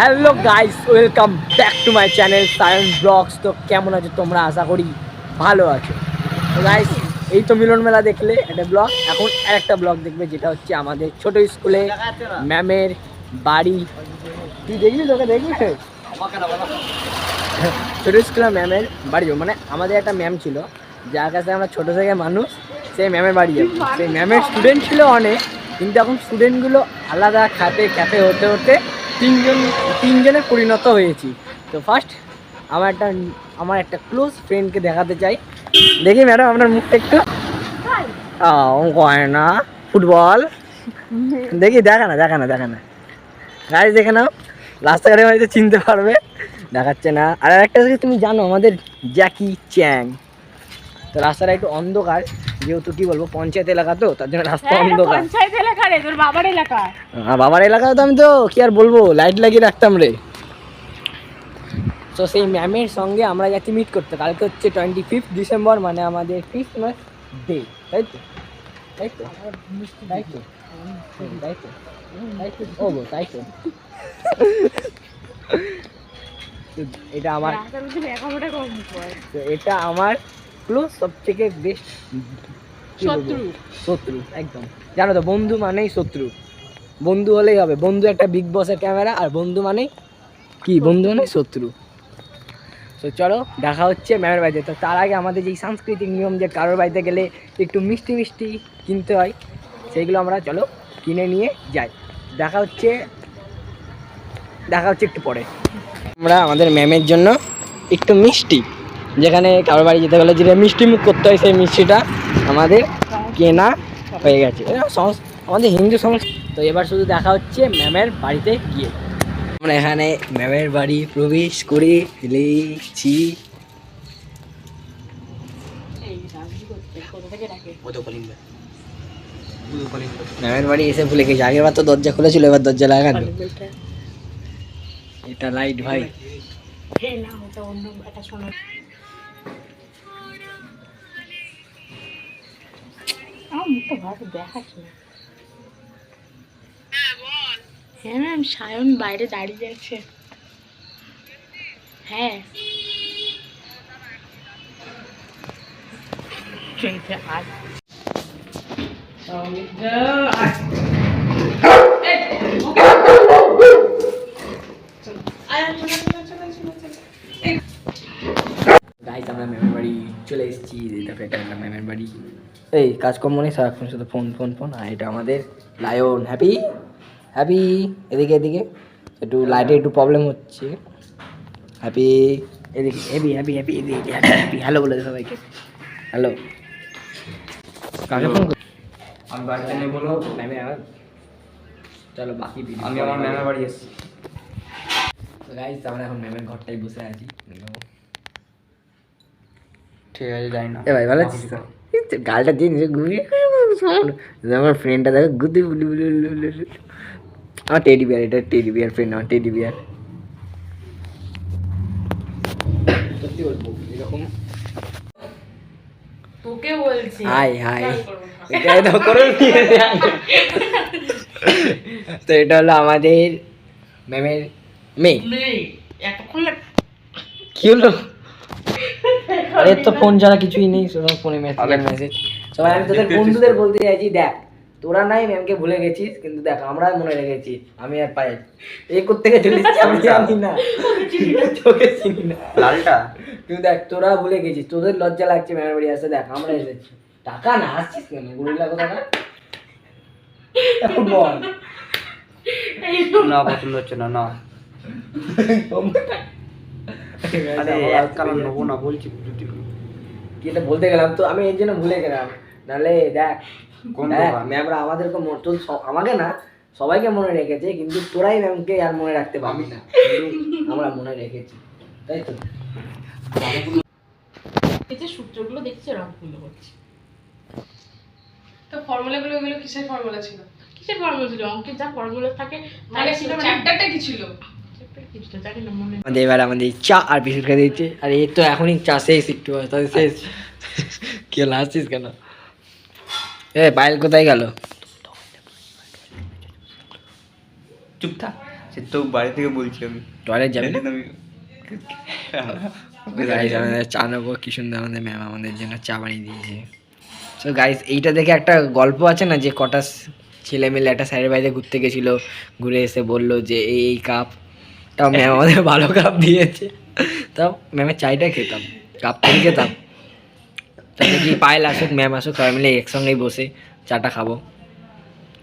Hello guys, welcome back to my channel Sayan vlogs. তো কেমন আছো তোমরা? আশা করি ভালো আছো। তো গাইস, এই তো মিলন মেলা দেখলে একটা ব্লগ। এখন আর একটা ব্লগ দেখবে, যেটা হচ্ছে আমাদের ছোট স্কুলে ম্যামের বাড়ি। তুই দেখবি তোকে দেখবি ছোট স্কুলে ম্যামের বাড়ি। মানে আমাদের একটা ম্যাম ছিল, যার কাছে আমরা ছোট থেকে মানুষ সেই ম্যামের বাড়ি যাব। সেই ম্যামের স্টুডেন্ট ছিল অনেক, কিন্তু এখন স্টুডেন্টগুলো আলাদা খাতে খ্যাতে হতে হতে তিনজন, তিনজনে পরিণত হয়েছি। তো ফার্স্ট আমার একটা আমার একটা ক্লোজ ফ্রেন্ডকে দেখাতে চাই। দেখি ম্যাডাম আপনার মুখটা একটু। হয় না ফুটবল দেখি, দেখা না দেখা না দেখা না। গাড়ি দেখে নাও রাস্তাঘাটে হয়তো চিনতে পারবে। দেখাচ্ছে না। আর একটা তুমি জানো, আমাদের জ্যাকি চ্যাং তো রাস্তাটা একটু অন্ধকার। যেহেতু কি বলব পঞ্চায়েত এলাকা তো তার জন্য রাস্তা হ্যাঁ, অন্ধকার। পঞ্চায়েত এলাকা রে তোর বাবার এলাকা। বাবার এলাকায় তো আমি তো কি আর বলব লাইট লাগিয়ে রাখতাম রে। তো সেই ম্যামের সঙ্গে আমরা যাচ্ছি মিট করতে। কালকে হচ্ছে টোয়েন্টি ফিফথ ডিসেম্বর মানে আমাদের ক্রিসমাস ডে তাই তো? তাই তো? তাই তো? তাই তো? তাই তো? ও তাই তো। তো এটা আমার। তো এটা আমার ক্লোজ সব থেকে বেস্ট শত্রু। শত্রু একদম। জানো তো বন্ধু মানেই শত্রু। বন্ধু হলেই হবে। বন্ধু একটা বিগ বসের ক্যামেরা আর বন্ধু মানে কি? বন্ধু মানে শত্রু। তো চলো দেখা হচ্ছে ম্যামের বাড়িতে। তো তার আগে আমাদের যেই সাংস্কৃতিক নিয়ম যে কারোর বাড়িতে গেলে একটু মিষ্টি মিষ্টি কিনতে হয় সেইগুলো আমরা চলো কিনে নিয়ে যাই। দেখা হচ্ছে দেখা হচ্ছে একটু পরে। আমরা আমাদের ম্যামের জন্য একটু মিষ্টি যেখানে কারোর বাড়ি যেতে গেলে যেটা মিষ্টি মুখ করতে হয় সেই মিষ্টিটা আমাদের কেনা হয়ে গেছে। আমাদের হিন্দু সংস্কৃতি তো এবার শুধু দেখা হচ্ছে ম্যামের বাড়িতে গিয়ে। আমরা এখানে ম্যামের বাড়ি প্রবেশ করে ফেলেছি? ম্যামের বাড়ি এসে ভুলে গেছি। আগের বার তো দরজা খুলেছিল, এবার দরজা লাগানো। এটা লাইট ভাই। আমার মুখটা ভালো দেখাস না। হ্যাঁ ম্যাম সায়ন বাইরে দাঁড়িয়ে আছে হ্যাঁ এইটা আজ আমরা ম্যামের বাড়ি চলে এসেছি দেখো এটা একটা ম্যামের বাড়ি। এই কাজকর্ম নেই সারাক্ষণ শুধু ফোন ফোন ফোন আর এটা আমাদের লায়ন। হ্যাপি হ্যাপি এদিকে এদিকে। একটু লাইটে একটু প্রবলেম হচ্ছে। হ্যাপি এদিকে হ্যাপি হ্যাপি হ্যাপি এদিকে হ্যাপি হ্যালো বলে দে সবাইকে। হ্যালো কাকে ফোন আমি বাড়িতে নেই বলো ম্যামে আমার চলো বাকি আমি আমার ম্যামের বাড়ি এসেছি। তো গাইস আমরা এখন ম্যামের ঘরটাই বসে আছি। ঠিক আছে যাই না। এ ভাই ভালো আছিস তো? গালটা দিয়ে নিজে ঘুরিয়ে আমার ফ্রেন্ডটা দেখো গুদি বুলি বুলি। আমার টেডি বিয়ার এটা টেডি বিয়ার ফ্রেন্ড আমার টেডি বিয়ার সত্যি বলব এরকম। তোকে বলছি। Hi hi. এটা তো করে তো এটা হলো আমাদের ম্যামের মেয়ে। এতক্ষণ কি হলো? আরে তো ফোন ছাড়া কিছুই নেই শুধু ফোনে মেসেজ মেসেজ সবাই আমি তোদের বন্ধুদের বলতে চাইছি দেখ তোরা নাই ম্যামকে ভুলে গেছিস কিন্তু দেখ আমরা মনে রেখেছি আমি আর পাই এই করতে চলে আমি জানি না। তোকে চিনি না। লালটা? কিন্তু দেখ তোরা ভুলে গেছিস তোদের লজ্জা লাগছে ম্যামের বাড়ি আসে দেখ আমরা এসেছি। টাকা না আসছিস কেন? কথা না ফুটবল না পছন্দ হচ্ছে না না। আরে এক কারণ নেব না বলছি কি এটা বলতে গেলাম তো? আমি এর জন্য ভুলে গেলাম। নাহলে দেখ দেখ ম্যামরা আমাদেরকে মনে- তোর আমাকে না সবাইকে মনে রেখেছে কিন্তু তোরাই ম্যামকে আর মনে রাখতে পারবি না। আমরা মনে রেখেছি তাই তো? এই যে সূত্রগুলো দেখছি রংগুলো হচ্ছে। তো ফর্মুলাগুলো ওগুলো কিসের ফর্মুলা ছিল? কিসের ফর্মুলা ছিল? অঙ্কের যা ফর্মুলা থাকে তাহলে ছিল চ্যাপ্টারটা কি ছিল? আমাদের এবার আমাদের চা আর বিস্কুট খেতে দিচ্ছে। আর তো এখনই চা শেষ একটু তাদের শেষ। কি কেন? এ পায়েল কোথায় গেল? চুপ থাক সে তো বাড়ি থেকে বলছি আমি। টয়লেট যাবে? না গাইজ আমাদের চা নেব কি সুন্দর আমাদের ম্যাম আমাদের জন্য চা বানিয়ে দিয়েছে। সো গাইজ এইটা দেখে একটা গল্প আছে না যে কটা স- ছেলে মেলে একটা স্যারের বাড়িতে ঘুরতে গেছিল ঘুরে এসে বলল যে এই এই কাপ তাও ম্যাম আমাদের ভালো কাপ দিয়েছে। তাও ম্যামের চাইটা খেতাম কাপ থেকে খেতাম। তাতে কি পায়েল আসুক ম্যাম আসুক, সবাই মিলে একসঙ্গেই বসে চাটা খাব।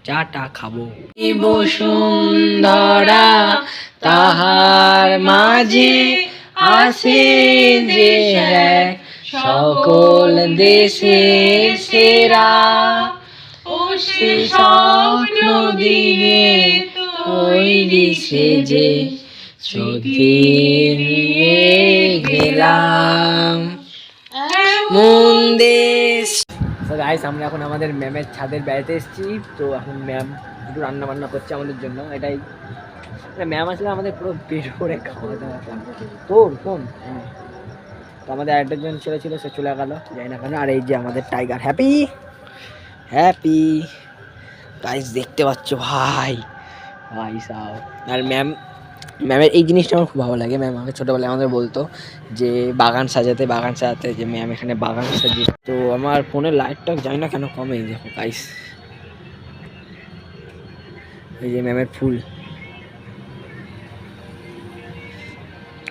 চাটা খাব। বসুন্ধরা তাহার মাঝে আসে যে সকল দেশে সেরা। ও সে স্বপ্ন দিয়ে তৈরি সেজে সত্যি নিয়ে গেলাম মন দেশ গাইস আমরা এখন আমাদের ম্যামের ছাদের বেড়াতে এসেছি। তো এখন ম্যাম একটু রান্না বান্না করছে আমাদের জন্য, এটাই। ম্যাম আসলে আমাদের পুরো পেট করে খাওয়া দাওয়া তোর ফোন তো আমাদের আরেকটা জন ছেলে ছিল, সে চলে গেল, যাই না কেন। আর এই যে আমাদের টাইগার, হ্যাপি? হ্যাপি। গাইস দেখতে পাচ্ছ, ভাই। ভাই সাহ আর ম্যাম ম্যামের এই জিনিসটা আমার খুব ভালো লাগে। ম্যাম আমাকে ছোটোবেলায় আমাদের বলতো যে, বাগান সাজাতে বাগান সাজাতে, যে ম্যাম এখানে বাগান সাজিয়ে তো আমার ফোনের লাইটটা জানি না কেন কমে দেখো গাইস এই যে ম্যামের ফুল।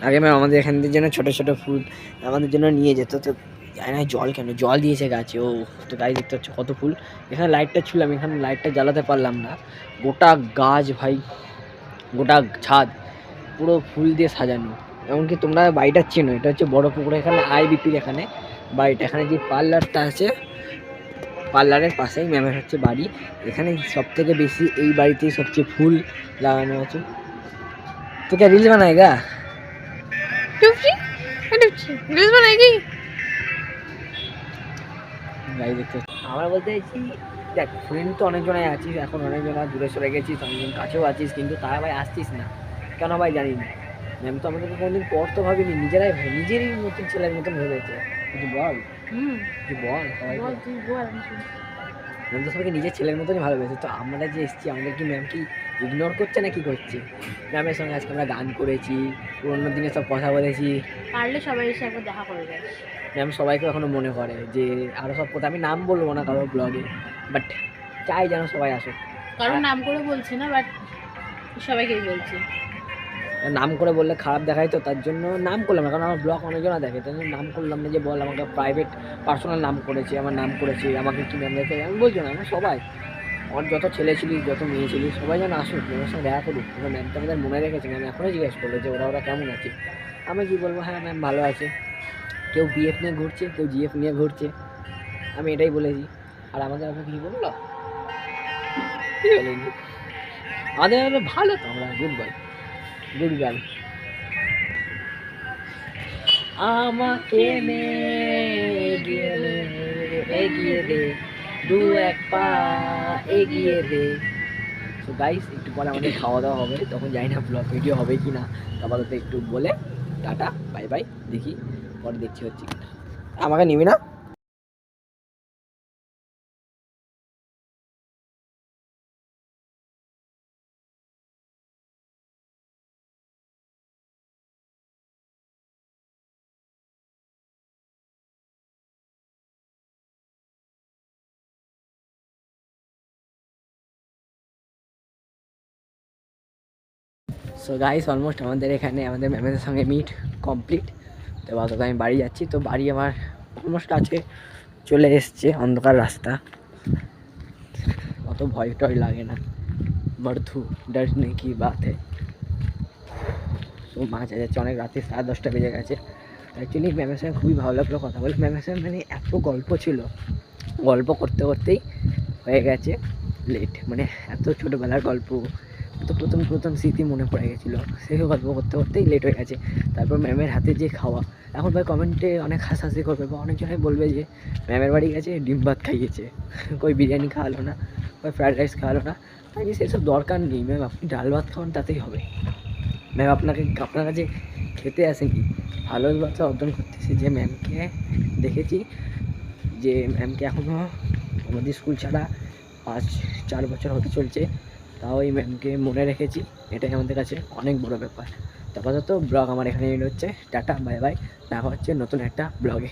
আগে ম্যাম আমাদের এখান থেকে জন্য ছোটো ছোটো ফুল আমাদের জন্য নিয়ে যেত। তো জানি না জল কেন, জল দিয়েছে গাছে। ও, তো গাছ দেখতে হচ্ছে কত ফুল। এখানে লাইটটা ছিলাম এখানে লাইটটা জ্বালাতে পারলাম না। গোটা গাছ ভাই। গোটা ছাদ পুরো ফুল দিয়ে সাজানো। এমনকি তোমরা বাড়িটা চেনো এটা হচ্ছে বড় পুকুর এখানে আইবিপির এখানে বাড়িটা। এখানে যে পার্লারটা আছে পার্লারের পাশেই ম্যামের হচ্ছে বাড়ি। এখানে সব থেকে বেশি এই বাড়িতেই সবচেয়ে ফুল লাগানো আছে। তো কে রিলস বানায়গা রিলস বানায়গি দেখতে আমরা বলতে চাইছি দেখ ফ্রেন্ড তো অনেকজনাই আছিস এখন অনেকজনা দূরে সরে গেছিস অনেকজন কাছেও আছিস কিন্তু তারা ভাই আসছিস না। কেন ভাই জানি না? ম্যাম তো আমাদেরকে কোনোদিন পর তো ভাবিনি নিজেরাই ভাই নিজেরই নতুন ছেলের মতন ভেবেছে কিছু বল? তুই বল ম্যাম তো সবাইকে নিজের ছেলের মতনই ভালোবেসে তো আমরা যে এসেছি আমাদের কি ম্যাম কি ইগনোর করছে না কি করছে? ম্যামের সঙ্গে আজকে আমরা গান করেছি পুরোনো দিনে সব কথা বলেছি। পারলে সবাই এসে একবার দেখা করে যাস। ম্যাম সবাইকে এখনও মনে করে যে আরও সব কথা আমি নাম বলব না কারোর ব্লগে বাট চাই যেন সবাই আসুক। কারণ নাম করে বলছি না বাট সবাইকেই বলছি। নাম করে বললে খারাপ দেখায় তো তার জন্য নাম করলাম না কারণ আমার ব্লগ অনেকজনা দেখে তাই জন্য নাম করলাম না যে বল আমাকে প্রাইভেট পার্সোনাল নাম করেছে আমার নাম করেছে আমাকে কী নাম রেখে আমি বলছি না আমরা সবাই। আমার যত ছেলে ছিলি যত মেয়ে ছিলি সবাই যেন আসুক ম্যামের সঙ্গে দেখা করুক। কিন্তু ম্যাম তো আমাদের মনে রেখেছে ম্যাম এখনও জিজ্ঞেস করল যে ওরা ওরা কেমন আছে। আমি কি বলব হ্যাঁ ম্যাম ভালো আছে। কেউ বিএফ নিয়ে ঘুরছে কেউ জিএফ নিয়ে ঘুরছে। আমি এটাই বলেছি। আর আমাদের আপনি কি বলল? বলেনি। আমাদের ভালো তো, আমরা গুড বয় গুড গার্ল আমাকে এগিয়ে দে, দু এক পা এগিয়ে দে। তো গাইস একটু পরে আমাদের খাওয়া দাওয়া হবে, তখন জানি না ব্লগ ভিডিও হবে কি না আপাতত একটু বলে, টাটা বাই বাই দেখি, পরে দেখছি হচ্ছে কিনা। আমাকে নিবি না? সো গাইস অলমোস্ট আমাদের এখানে আমাদের ম্যামের সঙ্গে মিট কমপ্লিট তো অতটা আমি বাড়ি যাচ্ছি। তো বাড়ি আমার অলমোস্ট কাছে চলে এসছে অন্ধকার রাস্তা। অত ভয় টয় লাগে না। বর্ধু ডরনে কি বাত তো মাছ যাচ্ছে, অনেক রাতে সাড়ে দশটা বেজে গেছে। অ্যাকচুয়ালি ম্যামের সঙ্গে খুবই ভালো লাগল কথা বলে। ম্যামের সঙ্গে মানে এত গল্প ছিল। গল্প করতে করতেই হয়ে গেছে লেট মানে এত ছোটোবেলার গল্প। তো প্রথম প্রথম স্মৃতি মনে পড়ে গেছিল। সেই গল্প করতে করতেই লেট হয়ে গেছে। তারপর ম্যামের হাতে যে খাওয়া, এখন ভাই কমেন্টে অনেক হাসাহাসি করবে বা অনেকজনে বলবে যে ম্যামের বাড়ি গেছে, ডিম ভাত খাইয়েছে। কই বিরিয়ানি খাওয়ালো না, কই ফ্রায়েড রাইস খাওয়ালো না? তাই সেসব দরকার নেই ম্যাম আপনি ডাল ভাত খাওয়ান, তাতেই হবে। ম্যাম আপনাকে, আপনার কাছে খেতে আসেনি ভালোবাসা অর্জন করতেছে যে ম্যামকে দেখেছি, যে ম্যামকে এখনও আমাদের স্কুল ছাড়া পাঁচ, চার বছর হতে চলছে। তাও এই ম্যামকে মনে রেখেছি, এটাই আমাদের কাছে অনেক বড় ব্যাপার। তারপর তো ব্লগ আমার এখানে হচ্ছে, টাটা, বাই বাই, দেখা হচ্ছে নতুন একটা ব্লগে।